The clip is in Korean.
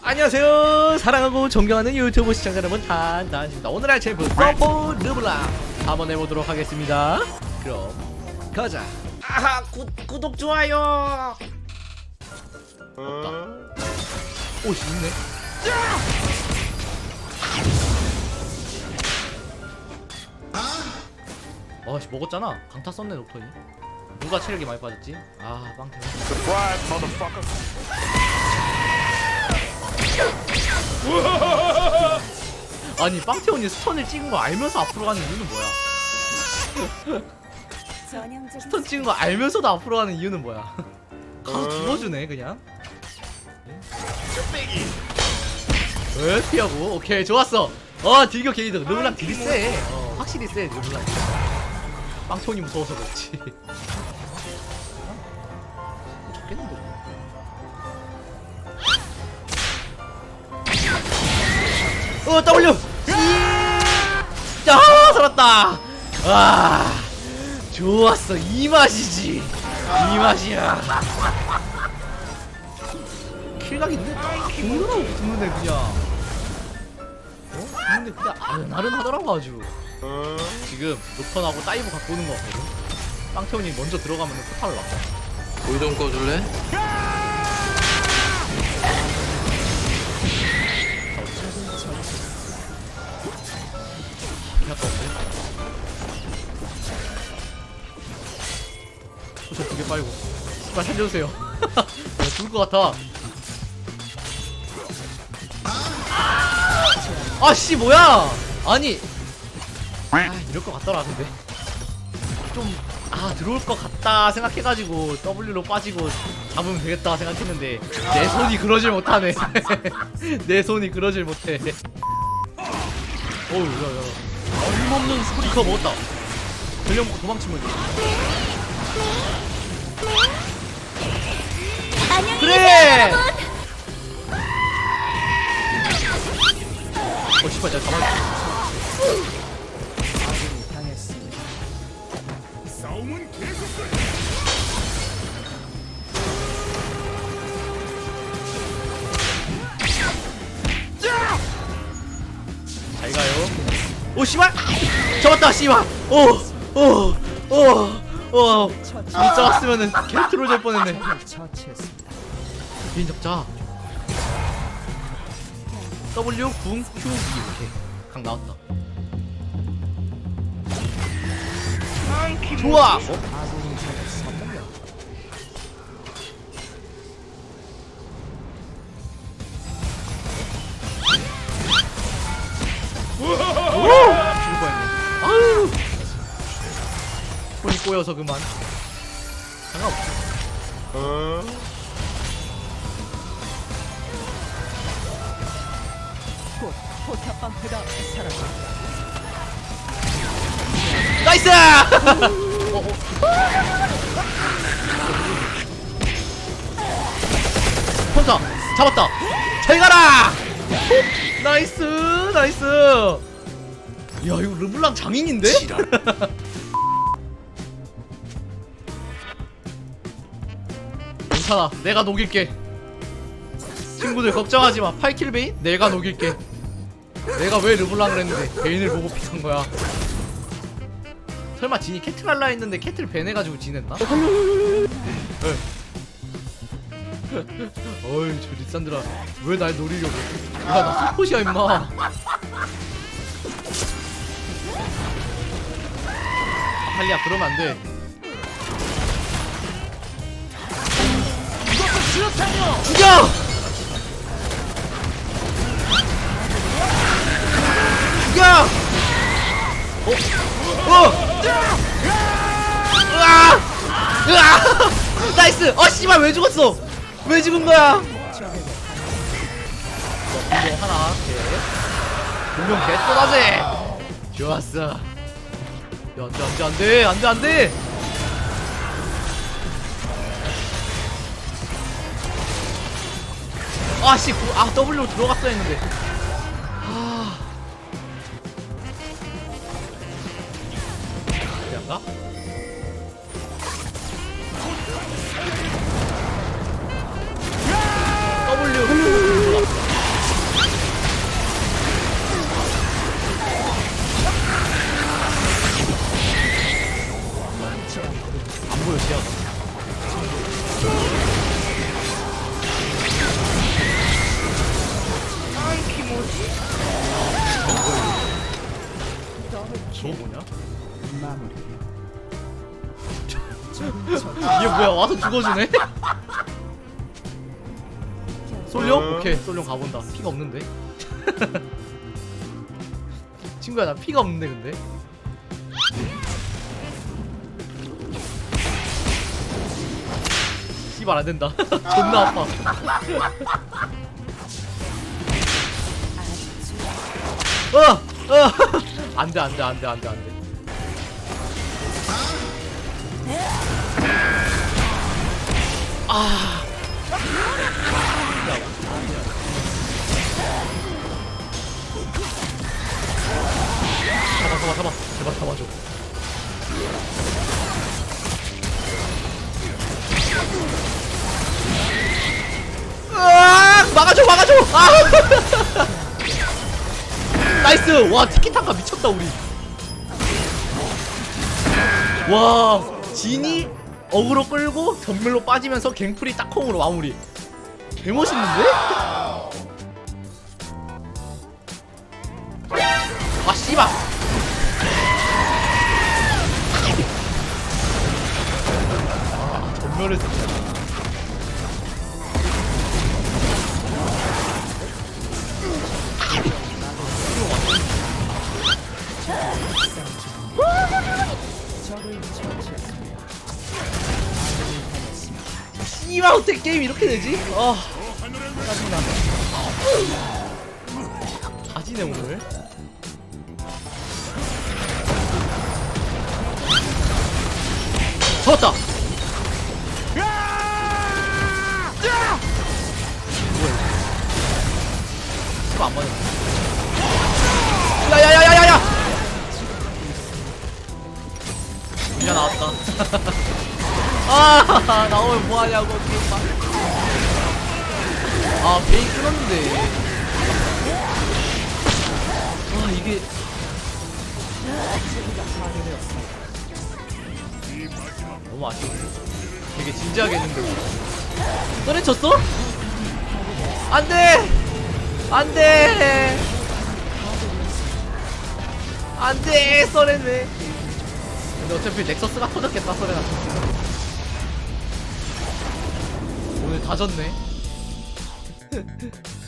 안녕하세요. 사랑하고 존경하는 유튜브 시청자 여러분 단단입니다. 오늘의 챔프 서브 르블랑 한번 해보도록 하겠습니다. 그럼 가자. 아하 구, 구독 좋아요. 오 있네. 어씨 먹었잖아. 강타 썼네 녹턴이 누가 체력이 많이 빠졌지? 아 빵태 Surprise, motherfucker. 아니 빵태원이 스턴을 찍은 거 알면서 앞으로 가는 이유는 뭐야? 스턴 찍은 거 알면서도 앞으로 가는 이유는 뭐야? 가서 죽어주네 그냥. 왜 피하고? 오케이 좋았어. 어 딜교 게이드 르블랑 딜이 세. 어, 확실히 세 르블랑. 빵태원이 무서워서 그렇지. 어 W. 야 살았다. 와 좋았어 이 맛이지 이 맛이야. 킬각인데 공들하고 붙는데 그냥. 어? 근데 그냥 아른아른하더라고 아주. 지금 녹턴하고 다이브 갖고 오는 거 같거든. 빵태원이 먼저 들어가면 포탈을 놨어. 불좀 꺼줄래? 아까운데. 소셜 두개 빨고. 빨리 살려주세요. 나 죽을 것 같아. 아씨 뭐야? 아니. 아 이럴 것 같더라 근데. 좀 아 들어올 것 같다 생각해가지고 W로 빠지고 잡으면 되겠다 생각했는데 내 손이 그러질 못하네. 내 손이 그러질 못해. 어우 야야. 어림없는 스프링커 먹었다. 전력 먹고 도망치면 돼. 안녕히 그래! 계세요 여러분. 어 씨발 내가 가만히. 잡았다 씨발. 오오오오 못 잡았으면은 개트로 될 뻔했네. 비인 잡자. W 궁 Q 이렇게 강 나왔다. 좋아. 어? 손이 꼬여서 그만. 상관없어. 나이스! 어, 어. 혼자 잡았다. 잘 가라. 나이스, 나이스. 야 이거 르블랑 장인인데? 괜찮아, 내가 녹일게. 친구들 걱정하지 마. 8킬 베인 내가 녹일게. 내가 왜 르블랑을 했는데 베인을 보고 픽한 거야. 설마 진이 캐틀 할라 했는데 캐틀 밴해가지고 지냈나? 네. 어이 저 리산드라 왜 날 노리려고 야나 서폿이야 임마 할리야 그러면 안돼 죽여! 죽여! 어? 어! 으아! 으아! 나이스! 어 씨발 왜 죽었어? 왜 죽은 거야? 분명 하나 개 분명 개 또다지 좋았어 야 안돼 안돼 안돼 안돼 아씨 아 W로 들어갔어야 했는데. 아. 안가? W. 안 보여 지하 저거 뭐냐? 얘 뭐야 와서 죽어주네? 솔룡? 어. 오케이 솔룡 가본다 피가 없는데? 친구야 나 피가 없는데 근데? 씨발 안된다 존나 아파 어! 어! 안돼 안돼 안돼 안돼 안돼 아 잡아 잡아 잡아 제발 잡아줘 으악 막아줘 막아줘 아 나이스! 와 티키타카 미쳤다 우리. 와 진이 어그로 끌고 전멸로 빠지면서 갱플이 딱콩으로 마무리. 개멋있는데? 아 씨발. 아 전멸을 어떻게 게임 이렇게 되지? 아 짜증나. 가지네 오늘. 잡았다! 안 맞아 야야야야야야! 미야 나왔다. 아 나오면 뭐하냐고 게임 막. 아 베인 끊었는데. 아 이게. 너무 아쉬워 되게 진지하게 했는데. 너네 졌어? 안돼! 안돼! 안돼! 써렌 왜 근데 어차피 넥서스가 터졌겠다 써렌 같 오늘 다 졌네